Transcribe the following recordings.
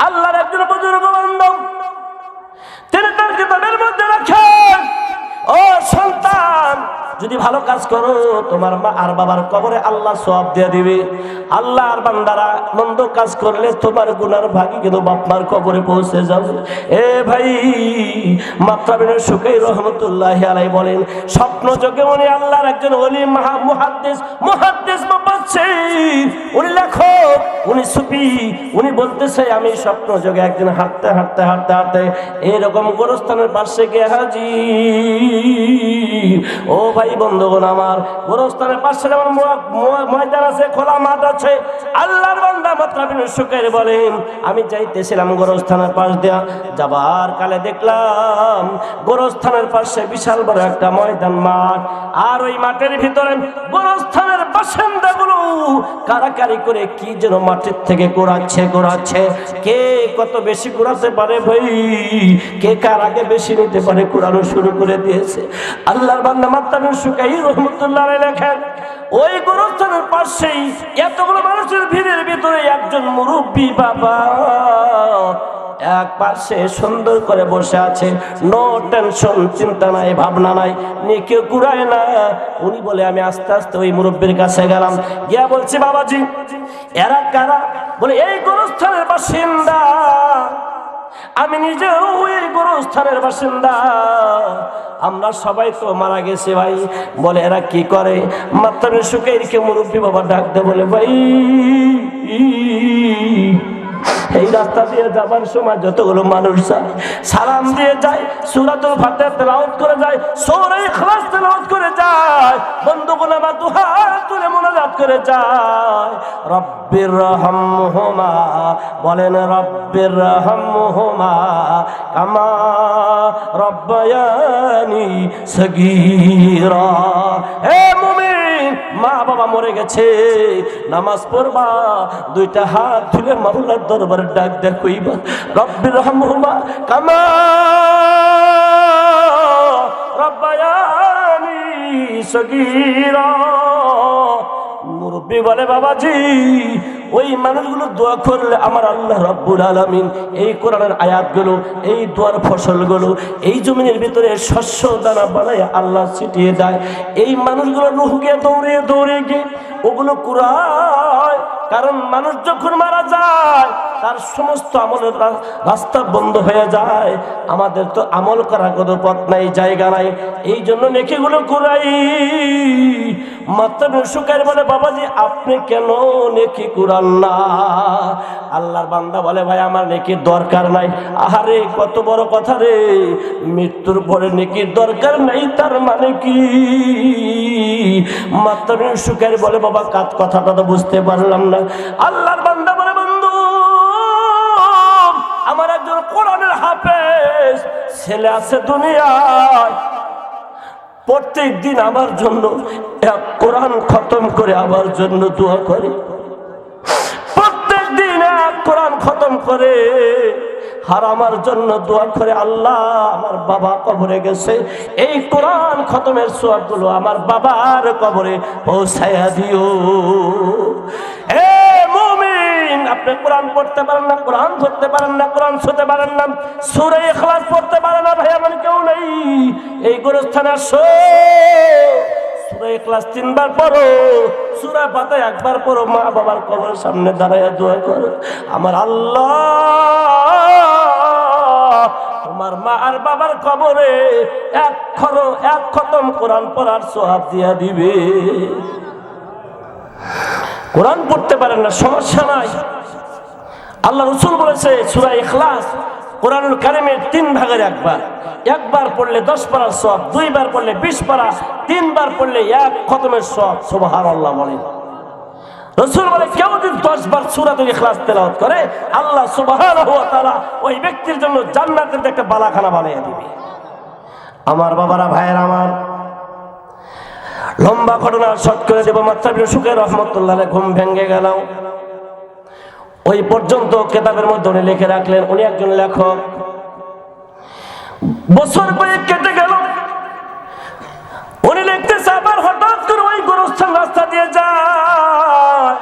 আল্লাহর একজন বুজুর্গ বান্ধব তিনি তার কিতাবের মধ্যে রাখেন ও সন্তান যদি ভালো কাজ করো, তোমার মা আর বাবার কবরে আল্লাহ সব দিয়ে দিবে। আল্লাহ আর বান্দারা মন্দ কাজ করলে তোমার গুনার ভাগি কিন্তু বাপমার কবরে পৌঁছে যাবে। এ ভাই, মাত্রা বিনয় সুকাই রহমতুল্লাহ আলাই বলেন, স্বপ্ন যোগে উনি আল্লাহর একজন অলি মহা মুহাদ্দিস মুফাসসির। উনি লেখক, উনি সুফি, উনি বলতেছে, আমি স্বপ্ন যোগে একদিন হাঁটতে হাঁটতে হাঁটতে হাঁটতে এরকম গোরস্থানের পাশে গিয়ে হাজি ও ভাই বন্ধুগণ আমার, গোরস্থানের পাশে ম- ময়দান আছে, খোলা মাঠ আছে, আল্লাহর বান্দা মাত্রা বিনু সুকের বলেন। আমি যাইতেছিলাম গোরস্থানের পাশ দিয়া, যাবার কালে দেখলাম গোরস্থানের পাশে বিশাল বড় একটা ময়দান মাঠ। আর ওই মাঠের ভিতরে গোরস্থানের বাসিন্দাগুলো কারাকারি করে কি যেন মাটির থেকে গোড়াচ্ছে গোড়াচ্ছে কে কত বেশি কোরাতে পারে ভাই? কে কার আগে বেশি নিতে পারে? কোরআন শুরু করে দিয়েছে। আল্লাহর বান্দা মাত্তাবেন সুন্দর করে বসে আছে। নো টেনশন চিন্তা নাই, ভাবনা নাই, নিকে কুড়ায় না। উনি বলে, আমি আস্তে আস্তে ওই মুরব্বীর কাছে গেলাম। গিয়া বলছি, বাবাজি, এরা কারা? বলে, এই গোরস্থানের বাসিন্দা। আমি নিজেও ওই গোরস্থানের বাসিন্দা। আমরা সবাই তো মারা গেছে ভাই। বলে, এরা কি করে? মাত্র সুখেরকে মুরব্বী বাবা ডাকতে বলে, ভাই এই রাস্তা দিয়ে যাবার সময় যতগুলো মানুষ যায়, সালাম দিয়ে যায়, সুরাতুল ফাতে তেলাওয়াত করে যায়, সূরা ইখলাস তেলাওয়াত করে যায় বন্ধুগুলো আমার দুহাত তুলে মোনাজাত করে যায়। রব্বির রহমহুমা, বলেন রব্বির রহমহুমা, কামা রব্বায়ানি সগীরা। হে মরে গেছে। নামাজ পড়বা, দুইটা হাত তুলে মাওলার দরবারে ডাক দেখইবা। রব্বি রব্বির রহমহুমা কামা রব্বায়ানি সগীরা। মুরব্বী বলে, বাবাজি ওই মানুষগুলো দোয়া করলে আমার আল্লাহ রব্বুল আলমিন এই কোরআনের আয়াতগুলো, এই দোয়ার ফসলগুলো, এই জমিনের ভিতরে শস্য দানা বানায় আল্লাহ ছিটিয়ে দেয়। এই মানুষগুলো রুহকে দৌড়ে দৌড়ে গিয়ে ওগুলো কুড়ায়। কারণ মানুষ যখন মারা যায়, তার সমস্ত আমলের রাস্তা বন্ধ হয়ে যায়। আমাদের তো আমল করার কোনো পথ নাই, জায়গা নাই। এই জন্য নেকিগুলো কুড়াই। মাত্র সুখের বলে, বাবাজি, আপনি কেন নেকি কুড়ান? আল্লাহর বান্দা বলে, ভাই, আমার নেকির দরকার নাই। আহারে, কত বড় কথা রে। মৃত্যুর পরে নেকির দরকার নাই, তার মানে কি? মাত্র সুখের বলে, বাবা কাত কথাটা তো বুঝতে পারলাম না। আল্লাহর বান্দা বলে, বন্ধু, আমার একজন কোরআনের হাফেজ, ছেলে আছে দুনিয়ায়। প্রত্যেক দিন আমার জন্য এক কোরআন খতম করে, আমার জন্য দোয়া করে। কোরআন খতম করে আর আমার জন্য দোয়া করে, আল্লাহ আমার বাবা কবরে গেছে। এই কোরআন খতমের সোয়াবগুলো আমার বাবার কবরে পৌঁছাইয়া দিও। এ মুমিন, আপনি কোরআন পড়তে পারেন না, কোরআন ধরতে পারেন না, কোরআন শুতে পারেন না, সুরে ইখলাস পড়তে পারেন না ভাই আমার কেউ নেই। এই গোরস্থানে আসো। সুরা ক্লাস তিনবার পড়ো, সুরা পাতায় একবার পড়ো, মা বাবার কবরের সামনে দাঁড়ায় দোয়া করো। আমার আল্লাহ, তোমার মা আর বাবার কবরে এক খর, এক খতম কোরআন পড়ার সোহাব দিয়া দিবে। কোরআন পড়তে পারেন না, সমস্যা নাই। আল্লাহ রসুল বলেছে সুরা ইখলাস কোরআনুল কারিমের তিন ভাগের একবার একবার পড়লে দশ পারার সব দুইবার পড়লে বিশ পারা তিনবার পড়লে এক খতমের সব সোবাহার আল্লাহ বলেন। রসুল বলে কেউ যদি দশ বার সুরাতুল ইখলাস তেলাওয়াত করে, আল্লাহ সুবহানাহু ওয়া তাআলা ওই ব্যক্তির জন্য জান্নাতের একটা বালাখানা বানিয়ে দিবে। আমার বাবারা, ভাইয়ের আমার, লম্বা ঘটনা শট করে দেব। মাত্রাবির সুখে রহমতুল্লাহ ঘুম ভেঙে গেল। ওই পর্যন্ত কেতাবের মধ্যে উনি লিখে রাখলেন, উনি একজন লেখক। বছর কয়েক কেটে গেল। উনি লিখতেছে, আবার হঠাৎ করে ওই গোরস্থান রাস্তা দিয়ে যায়।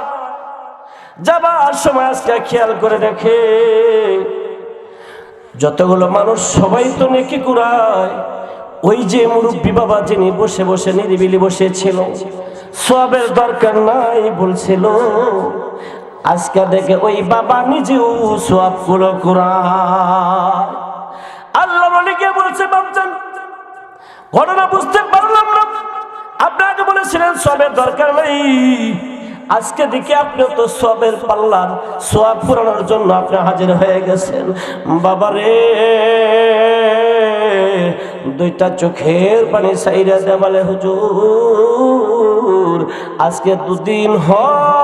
যাবার সময় আজকে খেয়াল করে দেখে, যতগুলো মানুষ, সবাই তো নেকি কুড়ায়। ওই যে মুরব্বী বাবা যিনি বসে বসে নিরিবিলি বসেছিল, সবের দরকার নাই বলছিল। আজকে দেখে ওই বাবা নিজেও সবগুলো কুড়ায় আল্লাহ অনেকে বলছে বাবজান ঘটনা বুঝতে পারলাম না। আপনাকে বলেছিলেন সবের দরকার নেই। আজকে দেখে আপনি তো সবের পাল্লার সব পুরানোর জন্য আপনি হাজির হয়ে গেছেন। বাবারে দুইটা চোখের পানি সাইরা দেওয়ালে হুজুর, আজকে দুদিন হয়।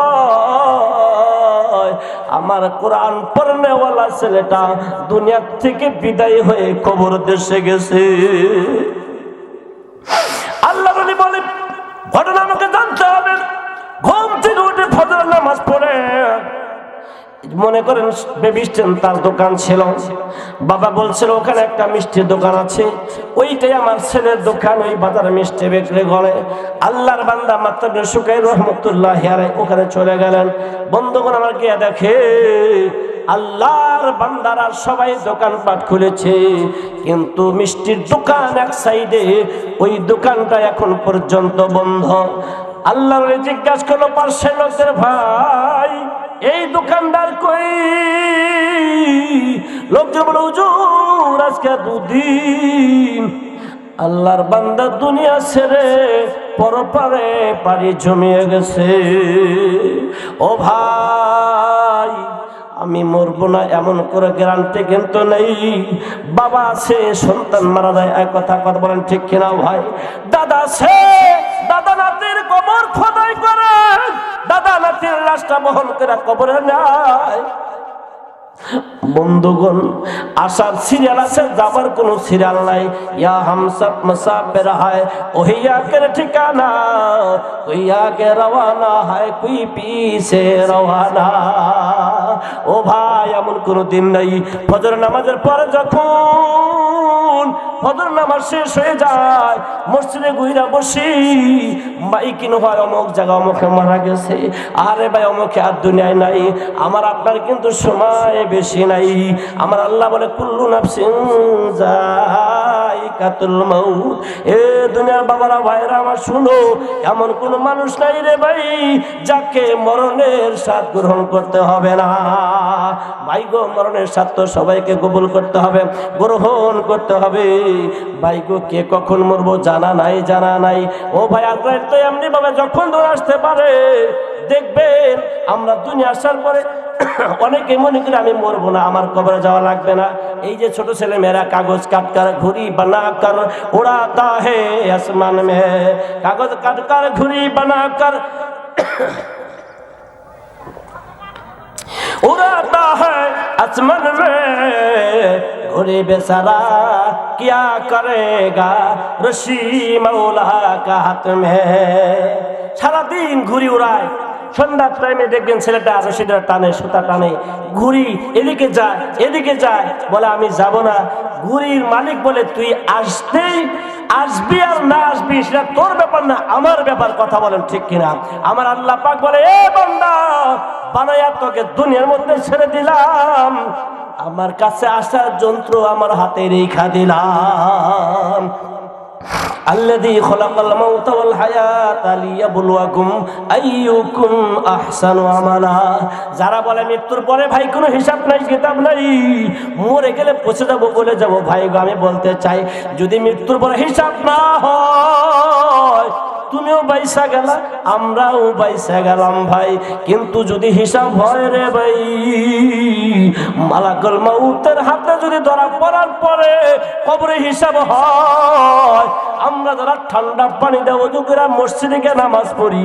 আমার কোরআন পড়নেওয়ালা ছেলেটা দুনিয়ার থেকে বিদায় হয়ে কবর দেশে গেছে। আল্লাহ বলি ঘটনা আমাকে জানতে হবে। ঘুম থেকে উঠে ফজর নামাজ পড়ে। মনে করেন স্ট্যান্ড তার দোকান ছিল। বাবা বলছিল, ওখানে একটা মিষ্টির দোকান আছে। ওইটাই আমার ছেলের দোকান, ওই বাজারে মিষ্টি বিক্রি করে। আল্লাহর বান্দা মাত্র সুকাই রহমতুল্লাহ ওখানে চলে গেলেন। বন্ধুগণ, আমার গিয়ে দেখে। আল্লাহর বান্দারা সবাই দোকানপাট খুলেছে। কিন্তু মিষ্টির দোকান এক সাইডে, ওই দোকানটা এখন পর্যন্ত বন্ধ। আল্লাহ জিজ্ঞাসা করল পার্শ্বের লোকদের, ভাই, এই দোকানদার কই? লোকজন বলে আজকে দুদিন আল্লাহর বান্দা দুনিয়া ছেড়ে পরপারে পাড়ি জমিয়ে গেছে। ও ভাই, আমি মরবো না, এমন করে গ্যারান্টি কিন্তু নেই। বাবা আছে, সন্তান মারা যায়, এক কথা কথা বলেন ঠিক কিনা ভাই? দাদা আছে, দাদা নাতির কবর খোদাই করে। দাদা নাতির লাশটা বহন করে কবরে নেয়। বন্ধুগণ, আসার সিরিয়াল আছে, যাবার কোনো সিরিয়াল নাই। ইয়া হামসাব মুসাফির হায়, ওহিয়া কে ঠিকানা, ওহিয়া কে রওয়ানা হায়, কুই পিছে রওয়ানা। ও ভাই, এমন কোনো দিন নাই। ফজর নামাজের পরে যখন ফজর নামাজ শেষ হয়ে যায়, মসজিদে গুইরা বসি কিনো ভাই, অমুক জায়গা, অমুকে মারা গেছে। আরে ভাই, অমুকে আর দুনিয়ায় নাই। আমার আপনার কিন্তু সময় বেশি নাই। আমার আল্লাহ বলে, কুল্লু নাফসিন জাইকাতুল মাউত। এ দুনিয়ার বাবারা ভাইরা আমার শুনো, এমন কোন মানুষ নাই রে ভাই, যাকে মরণের স্বাদ গ্রহণ করতে হবে না। ভাই গো, মরণের স্বাদ তো সবাইকে কবুল করতে হবে, গ্রহণ করতে হবে। ভাই গো, কে কখন মরবো জানা নাই জানা নাই। ও ভাই আপনার তো এমনি ভাবে যখন দূর আসতে পারে দেখবেন আমরা দুনিয়া আসার পরে অনেকে মনে করি আমি মরবো না আমার কবরে যাওয়া লাগবে না এই যে ছোট ছেলে মেয়েরা কাগজ কাটকার ঘুরি বানাকার উড়াতা হে আসমান মে কাগজ কাটকার ঘুরি বানাকার उड़ाता है आसमान में घोड़े बेचारा क्या करेगा रशी मौला का हाथ में সারাদিন ঘুরি উড়ায় সন্ধ্যার টাইমে দেখবেন ছেলেটা আছে, সেটা টানে, সুতা টানে ঘুরি এদিকে যায় এদিকে যায়, বলে, আমি যাব না। ঘুরির মালিক বলে, তুই আসতেই আসবি আর না আসবি, সেটা তোর ব্যাপার না, আমার ব্যাপার। কথা বলেন ঠিক কিনা? আমার আল্লাহ পাক বলে, এ বান্দা বানাইয়া তোকে দুনিয়ার মধ্যে ছেড়ে দিলাম। আমার কাছে আসার যন্ত্র আমার হাতে রেখা দিলাম। الذي خلق الموت والحياة ليبلوكم أيكم أحسن عملا যারা বলে মৃত্যুর পরে ভাই কোনো হিসাব নাই কিতাব নাই মরে গেলে পচে যাবো বলে যাব ভাই গো আমি বলতে চাই যদি মৃত্যুর পরে হিসাব না হয় তুমিও বাইসা গেলা, আমরাও বাইসা গেলাম ভাই। কিন্তু যদি হিসাব হয় রে ভাই, মালাকল মাউতের হাতে যদি ধরা পড়ার পরে কবরে হিসাব হয়, আমরা যারা ঠান্ডা পানি যুগেরা মসজিদে গিয়ে নামাজ পড়ি।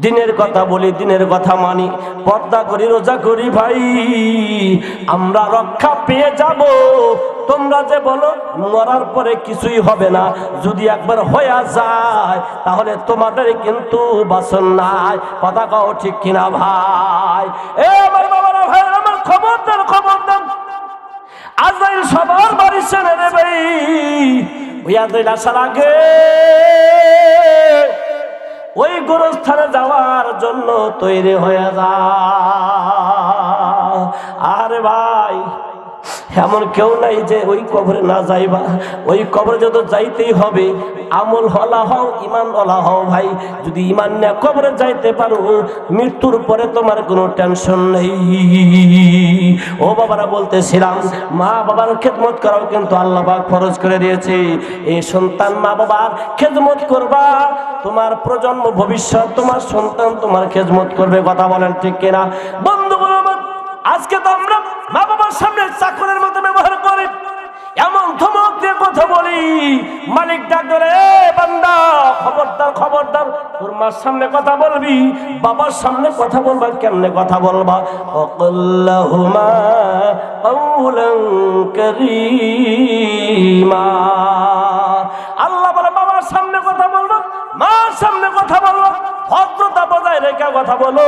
দিনের কথা বলি, দিনের কথা মানি। পর্দা করি, রোজা করি ভাই। আমরা রক্ষা পেয়ে যাব। তোমরা যে বলো, মরার পরে কিছুই হবে না। যদি একবার হয়ে যায়, তাহলে তোমাদের কিন্তু বাসন নাই। কথা কও ঠিক কিনা ভাই? এ আমার বাবারা ভাই, আমার খবর দেন খবর দেন আজরাইল সবার বাড়ির সেনে রে ভাই ওই আজরাইল আসার আগে ওই গোরস্থানে যাওয়ার জন্য তৈরি হয়ে যা। আরে ভাই এমন কেউ নাই যে ওই কবরে না যাইবা। ওই কবরে যত যাইতেই হবে, আমল হলা হও ইমান হলা হও ভাই। যদি ইমান না কবরে যাইতে পারো, মৃত্যুর পরে তোমার কোনো টেনশন নেই। ও বাবারা বলতেছিলাম, মা বাবার খেদমত করাও কিন্তু আল্লাহ পাক ফরজ করে দিয়েছে। এই সন্তান মা বাবার খেদমত করবা, তোমার প্রজন্ম, ভবিষ্যৎ, তোমার সন্তান তোমার খেদমত করবে, কথা বলেন ঠিক কিনা? বন্ধু আজকে তো আমরা মা বাবার সামনে চাকরের মতো ব্যবহার করে। এমন ধমক দিয়ে কথা বলি, মালিক ডাক ধরে "এ বান্দা, খবরদার খবরদার, তোর মার সামনে কথা বলবি, বাবার সামনে কথা বলবা, কেমনে কথা বলবা? অকল্লাহুমা কওলান কারীমা। আল্লাহ বলে, বাবার সামনে কথা বলব, মার সামনে কথা বলব। ভদ্রতা বজায় রেখে কথা বলো।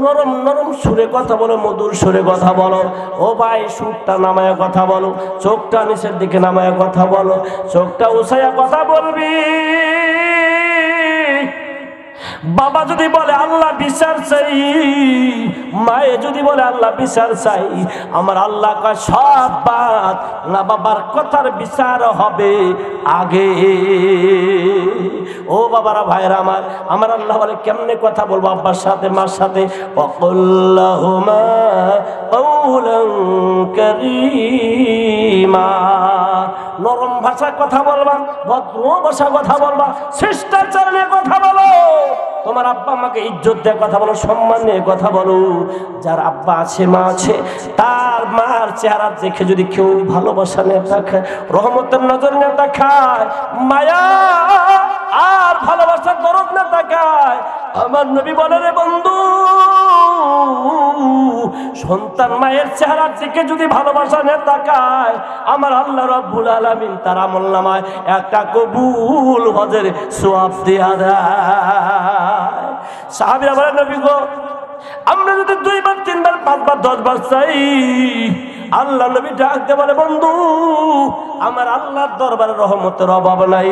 নরম নরম সুরে কথা বলো, মধুর সুরে কথা বলো। ও ভাই, সুরটা নামায় কথা বলো, চোখটা নিচের দিকে নামায় কথা বলো, চোখটা উসাইয়া কথা বলবি। বাবা যদি বলে, আল্লাহ বিচার চাই। মায়ে যদি বলে, আল্লাহ বিচার চাই। আমার আল্লাহ কয়, সব বাদ। না বাবার কথার বিচার হবে। আগে। ও বাবারা ভাইরা আমার আমার আল্লাহ বলে কেমনে কথা বলব? আব্বার সাথে, মার সাথে। নরম ভাষা কথা বলবা, ভদ্র ভাষা কথা বলবা, শিষ্টাচার নিয়ে কথা বলো। তোমার আব্বা আমাকে ইজ্জত দেয়, কথা বলো, সম্মান নিয়ে কথা বলো। যার আব্বা আছে, মা আছে, তার মার চেহারা দেখে যদি কেউ ভালোবাসা নিয়ে দেখায় রহমতের নজর নিয়ে দেখায় মায়া আর ভালোবাসার দরদ না দেখায় আমার নবী বলে, রে বন্ধু সন্তান মায়ের চেহারা দিকে যদি ভালোবাসা নে তাকায়, আমার আল্লাহ রব্বুল আলামিন তার আমল নামায় একটা কবুল হজের সোয়াব দেয়া দেয়। সাহাবিরা বলেন, নবী গো, আমরা যদি দুইবার, তিনবার, পাঁচবার, দশবার চাই আল্লাহ নবী ডাকতে বলে, বন্ধু, আমার আল্লাহর দরবারে রহমতের অভাব নাই।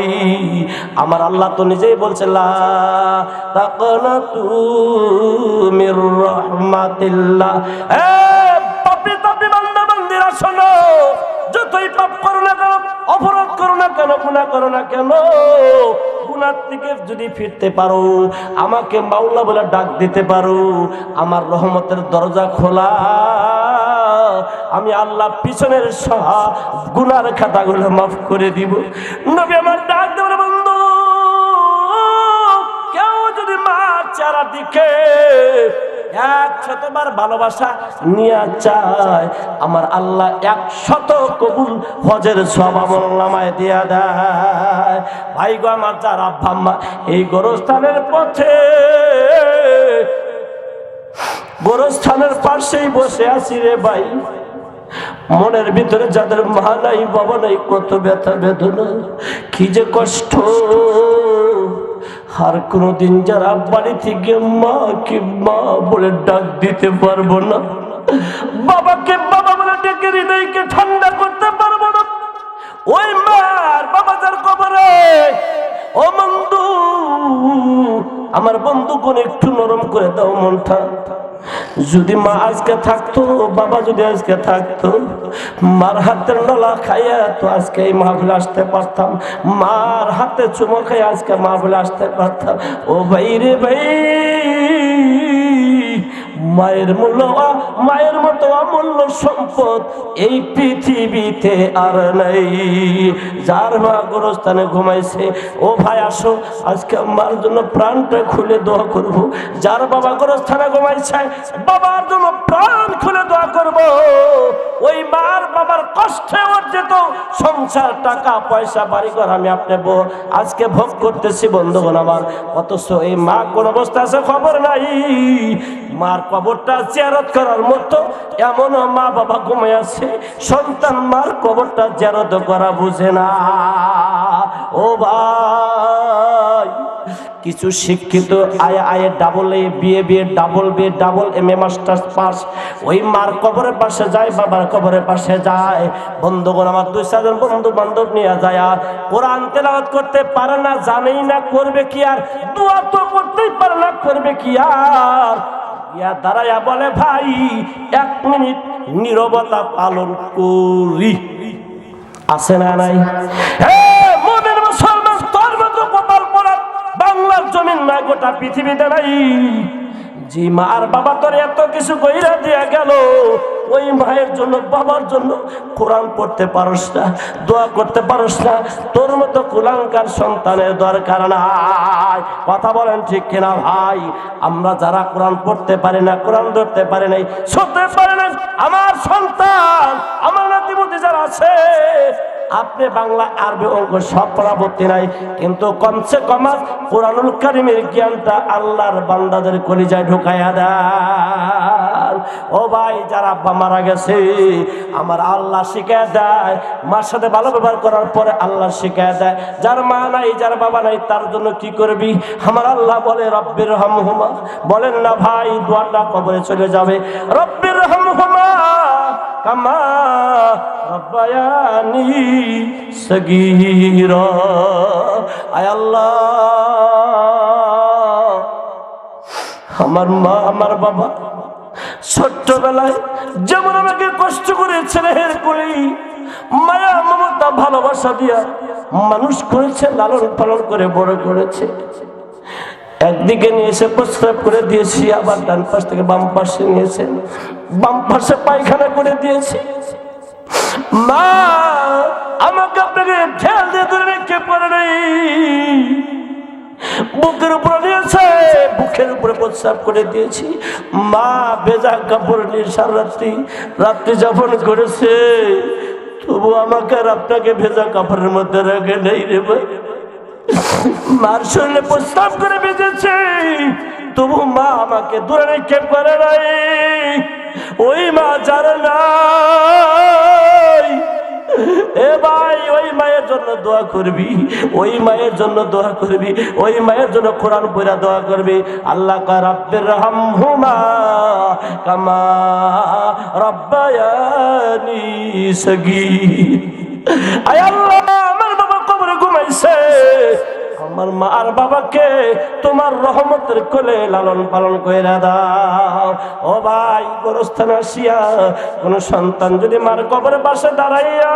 আমার আল্লাহ তো নিজেই বলছে করো না কেন করো না কেন করো না কেন যদি ফিরতে পারো, আমাকে মাওলা বলে ডাক দিতে পারো। আমার রহমতের দরজা খোলা। আমি আল্লাহ পিছনের সহা গুনার খাতাগুলো মাফ করে দিব। নবী আমার ডাক দেবে বন্ধু, কেউ যদি মা চারা দিকে এক শতবার ভালোবাসা নিয়ে চায় আমার আল্লাহ এক শত কবুল হজের সব আমল নামায় দিয়া দেয়। ভাই গো আমার যার আব্বা এই গোরস্থানের পথে গোরস্থানের পাশেই বসে আছি রে ভাই। মনের ভিতরে যাদের মা নাই বাবা নাই, কত ব্যথা বেদনা, কি যে কষ্ট। আর কোনোদিন যারা বাড়ি থেকে মা কি মা বলে ডাক দিতে পারব না। বাবাকে বাবা বলে ডেকে হৃদয়কে ঠান্ডা করতে পারব না। ওই মার বাবা যার কবরে, ও বন্ধু, আমার বন্ধু কোন একটু নরম করে দাও মনটা। যদি মা আজকে থাকতো, বাবা যদি আজকে থাকতো, মার হাতের নলা খাইয়া তো আজকে এই মাহফিল আসতে পারতাম। মার হাতে চুমো খাই আজকে মাহফিল আসতে পারতাম। ও ভাই রে ভাই মায়ের মূল্য মায়ের মতো অমূল্য সম্পদ এই পৃথিবীতে আর নাই। যার মা গোরস্থানে ঘুমাইছে, ও ভাই, আসো, আজকে মার জন্য প্রাণটা খুলে দোয়া করব। যার বাবা গোরস্থানে ঘুমাইছে, বাবার জন্য প্রাণ খুলে দোয়া করব। ওই মার বাবার কষ্টে অর্জিত সংসার, টাকা, পয়সা বাড়ি ঘর আমি আপনি আজকে ভোগ করতেছি বন্ধুগণ আমার। অথচ এই মা কোন অবস্থা আছে খবর নাই। মার কবরটা জিয়ারত করার মতো এমনও মা বাবা ঘুমে আছে। সন্তান মার কবরটা জিয়ারত করা বুঝে না। ও ভাই, কিছু শিক্ষিত আয় আয়ে double A B A B A double B A double M A masters pass ওই মার কবরের পাশে যায়, বাবার কবরের পাশে যায়। বন্ধুগণ, আমার দুই চারজন বন্ধু বান্ধব নিয়ে যায়। আর কোরআন তেলাওয়াত করতে পারে না, জানেই না, করবে কি আর? দোয়া তো করতেই পারে না, করবে কি আর? ইয়া দাঁড়াইয়া বলে, ভাই, এক মিনিট নীরবতা পালন করি। আছে না নাই? পড়া বাংলার জমিন নাই, গোটা পৃথিবীতে নাই। জি মা, আর বাবা তোর এত কিছু কইরা দিয়া গেল। ওই মায়ের জন্য, বাবার জন্য কোরআন পড়তে পারস না, দোয়া করতে পারস না, তোর মতো কুলাঙ্কার সন্তানের দরকার নাই। কথা বলেন ঠিক কিনা ভাই? আমরা যারা কোরআন পড়তে পারি না, কোরআন ধরতে পারি নাই, শুনতে পারে না আমার সন্তান, আমার নাতিমতি যারা আছে আপনি বাংলা আরবি অঙ্ক সব পড়াবর্তী নাই, কিন্তু কমসে কম কোরআনুল কারিমের জ্ঞানটা আল্লাহর বান্দাদের কলিজায় ঢুকাইয়া দেন। ও ভাই, যার আব্বা মারা গেছে, আমার আল্লাহ শিখায় দেয়। মার সাথে ভালো ব্যবহার করার পরে আল্লাহ শিখায় দেয়। যার মা নাই, যার বাবা নাই, তার জন্য কি করবি? আমার আল্লাহ বলে, রব্বির হুমা বলেন না ভাই, দোয়াটা কবরে চলে যাবে। রব্বির হুমা সগীরা। আয় আল্লাহ। আমার মা, আমার বাবা ছোট্টবেলায় যেমন আমাকে কষ্ট করে ছেলের করি মায়া, মমতা, ভালোবাসা দিয়া মানুষ করেছে, লালন পালন করে, বড় করেছে। একদিকে নিয়ে এসে প্রস্তাব করে দিয়েছি, আবার ডান পাশ থেকে বাম পাশে নিয়েছে বাম পাশে পায়খানা করে দিয়েছি। মা, আমাকে আপনাকে খেয়াল দিয়ে ধরে রেখে পড়ে নেই। বুকের উপরে নিয়েছে বুকের উপরে প্রস্রাব করে দিয়েছি। মা বেজা কাপড় নিয়ে সারা রাত্রি রাত্রি যাপন করেছে। তবু আমাকে আর আপনাকে ভেজা কাপড়ের মধ্যে রেখে নেই রে ভাই। মার শরীরে প্রস্তাব করে বেঁচেছে তবু মা আমাকে দূরে রেখে করে নাই। ওই মা যার নাই। এ ভাই, ওই মায়ের জন্য দোয়া করবি, ওই মায়ের জন্য দোয়া করবি, ওই মায়ের জন্য কোরআন পড়া দোয়া করবি। আল্লাহ কা রাব্বির রহমহুমা কামা রব্বায়ানি সগীর। আয় আল্লাহ! আমার মা আর বাবাকে তোমার রহমতের কোলে লালন পালন করে দাও। ও ভাই, গোরস্থান আসিয়া কোন সন্তান যদি মার কবরের পাশে দাঁড়াইয়া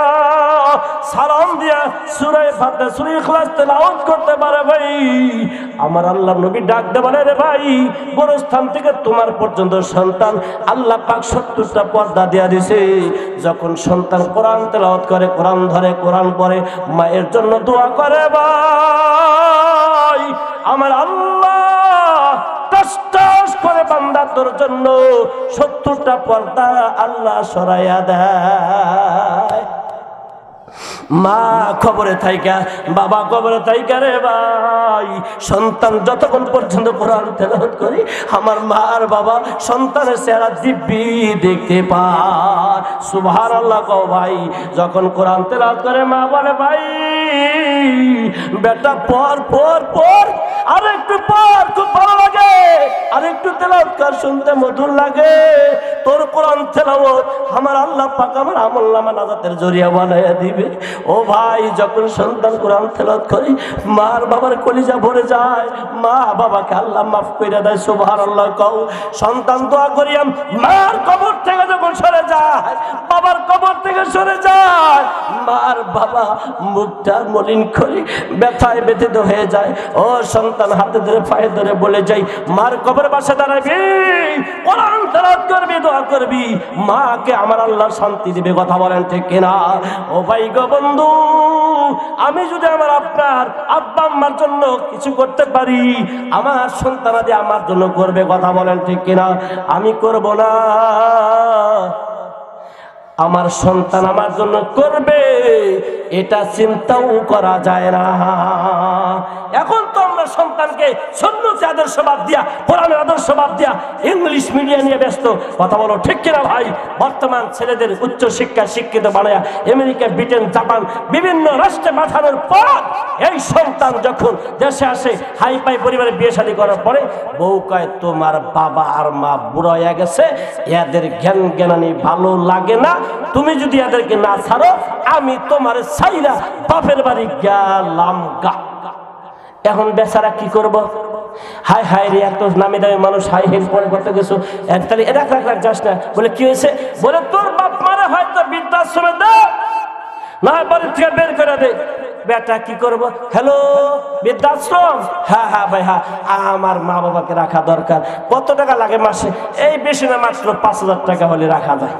সালাম দিয়া সুরাই ফাতে সুরাই ইখলাস তেলাওয়াত করতে পারে ভাই, আমার আল্লাহ নবী ডাক দে বলে রে ভাই, গোরস্থান থেকে তোমার পর্যন্ত সন্তান আল্লাহ পাক সত্তরটা পর্দা দিয়া দিছে। যখন সন্তান কোরআন তেলাওয়াত করে, কোরআন ধরে, কোরআন পড়ে, মায়ের জন্য দোয়া করে ভাই। আমার আল্লাহ টাস করে বান্দা তোর জন্য সত্তরটা পর্দা আল্লাহ সরাইয়া দেয়। মা খবরে থাইকা, বাবা খবরে থাইকা রে ভাই। সন্তান যতক্ষণ পর্যন্ত কোরআন তেলাওয়াত করি, আমার মা আর বাবা সন্তানের চেহারা দিব্যি দেখতে পায়। সুবহানাল্লাহ কও ভাই, যখন কোরআন তেলাওয়াত করে, মা বলে, ভাই, বেটা পর পর পর আর একটু পর, খুব ভালো লাগে। আর একটু তেলাওয়াত শুনতে মধুর লাগে। তোর কোরআন তেলাওয়াত আমার আল্লাহ পাক আমার আমল নামা নাজাতের জরিয়া বানাইয়া দিবে। ও ভাই, যখন সন্তান কোরআন তেলাওয়াত করে, মার বাবার কলিজা ভরে যায়। মা বাবাকে আল্লাহ মাফ করে দেয়, সুবহানাল্লাহ কও। সন্তান দোয়া করিয়াম, মার কবর থেকে যখন সরে যায়, বাবার কবর থেকে সরে যায়, মার বাবা মুখটা মলিন করে ব্যথায় ব্যথিত হয়ে যায়। ও সন্তান হাতে ধরে, পায়ে ধরে বলে যাই, মার কবর বাসা দাঁড়াবি। কোরআন করবি, দোয়া করবি। মাকে আমার আল্লাহ শান্তি দিবে, কথা বলেন ঠিক কিনা? ও ভাই গো বন্ধু, আমি যদি আমার আপনার আব্বা আম্মার জন্য কিছু করতে পারি, আমার আমার জন্য করবে, কথা বলেন ঠিক কিনা? আমি করব না। আমার সন্তান আমার জন্য করবে, এটা চিন্তাও করা যায় না। এখন আমরা সন্তানকে সন্ন্যতি আদর্শবাদ দিয়া, কোরআনের আদর্শবাদ দিয়া ইংলিশ মিডিয়া নিয়ে ব্যস্ত। কথা বলো, ঠিক কিনা ভাই? বর্তমান ছেলেদের উচ্চ শিক্ষা শিক্ষিত বানায়া আমেরিকা, ব্রিটেন, জাপান বিভিন্ন রাষ্ট্রে পাঠানোর পর এই সন্তান যখন দেশে আসে, হাই পাই পরিবারে বিয়ে শাদী করার পরে বউ কয়, তোমার বাবা আর মা বুড়ো হয়ে গেছে, এদের জ্ঞান জ্ঞানানি ভালো লাগে না। তুমি যদি এদেরকে না ছাড়ো, আমি তোমার সাইরা বাপের বাড়ি গেলাম গা। এখন বেচারা কি করব? হাই হাই রে, এত নামি দামি মানুষ, হাই হিল পরে কত কিছু তাহলে এটা রাখ রাখ যাস না। বলে, কি হয়েছে? বলে, তোর বাপ মারা হয়তো বৃদ্ধাশ্রমে দে না হয় বাড়ি থেকে বের করে দে। বেটা, কি করব? হ্যালো, বৃদ্ধাশ্রম? হ্যাঁ হ্যাঁ ভাই হ্যাঁ আমার মা বাবাকে রাখা দরকার। কত টাকা লাগে মাসে? এই বেশি না, মাত্র পাঁচ হাজার টাকা হলে রাখা যায়।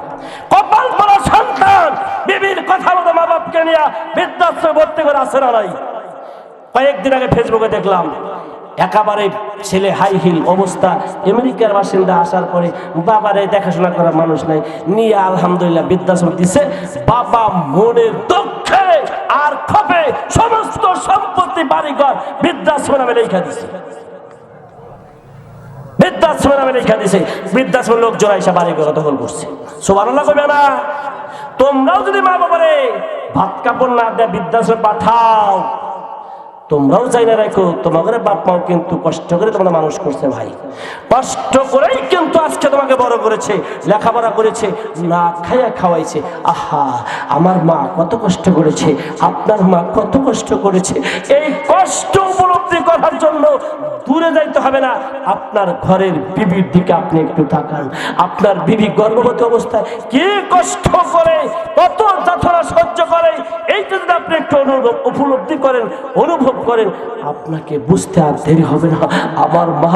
কপাল পরা সন্তান, বিবির কথা মতো মা বাপকে নিয়ে বৃদ্ধাশ্রমে ভর্তি করে আসে না নাই। কয়েকদিন আগে ফেসবুকে দেখলাম, একেবারে ছেলে হাই হিল অবস্থা, আমেরিকার বাসিন্দা আসার পরে বাবারে দেখাশোনা করার মানুষ নাই, নিয়ে আলহামদুলিল্লাহ বৃদ্ধাশ্রম দিছে। বাবা মনের দক্ষে আর ক্ষোভে সমস্ত সম্পত্তি বাড়িঘর বৃদ্ধাশ্রম নামে লেখা দিছে। বৃদ্ধাশ্রম নামে লেখা দিছে। বৃদ্ধাশ্রম লোক জোড়া এসে তোমরাও যদি মা বাবারে ভাত কাপড় না দেয় বৃদ্ধাশ্রমে পাঠাও তোমরাও চাই না রাখো, তোমাদের বাপ মাও কিন্তু কষ্ট করে তোমরা মানুষ করছে ভাই। কষ্ট করেই কিন্তু আজকে তোমাকে বড় করেছে, লেখাপড়া করেছে, না খাইয়া খাওয়াইছে। আহা, আমার মা কত কষ্ট করেছে, আপনার মা কত কষ্ট করেছে। এই কষ্ট উপলব্ধি করার জন্য দূরে যাইতে হবে না। আপনার ঘরের বিবির দিকে আপনি একটু তাকান। আপনার বিবি গর্ভবতী অবস্থায় কি কষ্ট করে, কত যাতনা উপলব্ধি করেন, অনুভব করেন, আপনাকে বুঝতে আর দেরি হবে না। আমার মা,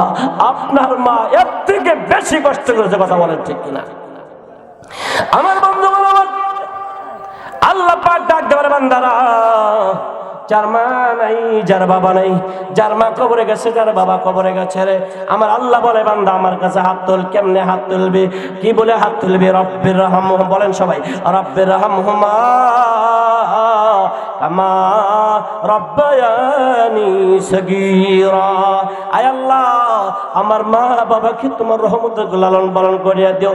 আপনার মা এর থেকে বেশি কষ্ট করেছে, কথা বলেন ঠিক কিনা? আমার বন্ধু আমার, আল্লাহ পাক ডাক দেবার বান্দারা, যার মা নাই, যার বাবা নাই, যার মা কবরে গেছে, যার বাবা কবরে গেছে রে। আমার আল্লাহ বলে, বান্দা, আমার কাছে হাত তুল, কেমনে হাত তুলবে? কি বলে হাত তুলবে? রব্বের রহম, বলেন সবাই, রব্বের রহম হুমা। কামা রব্বায়ানি সগীরা। আয় আল্লাহ আমার মা বাবাকে তোমার রহমত লালন পালন করিয়া দিও।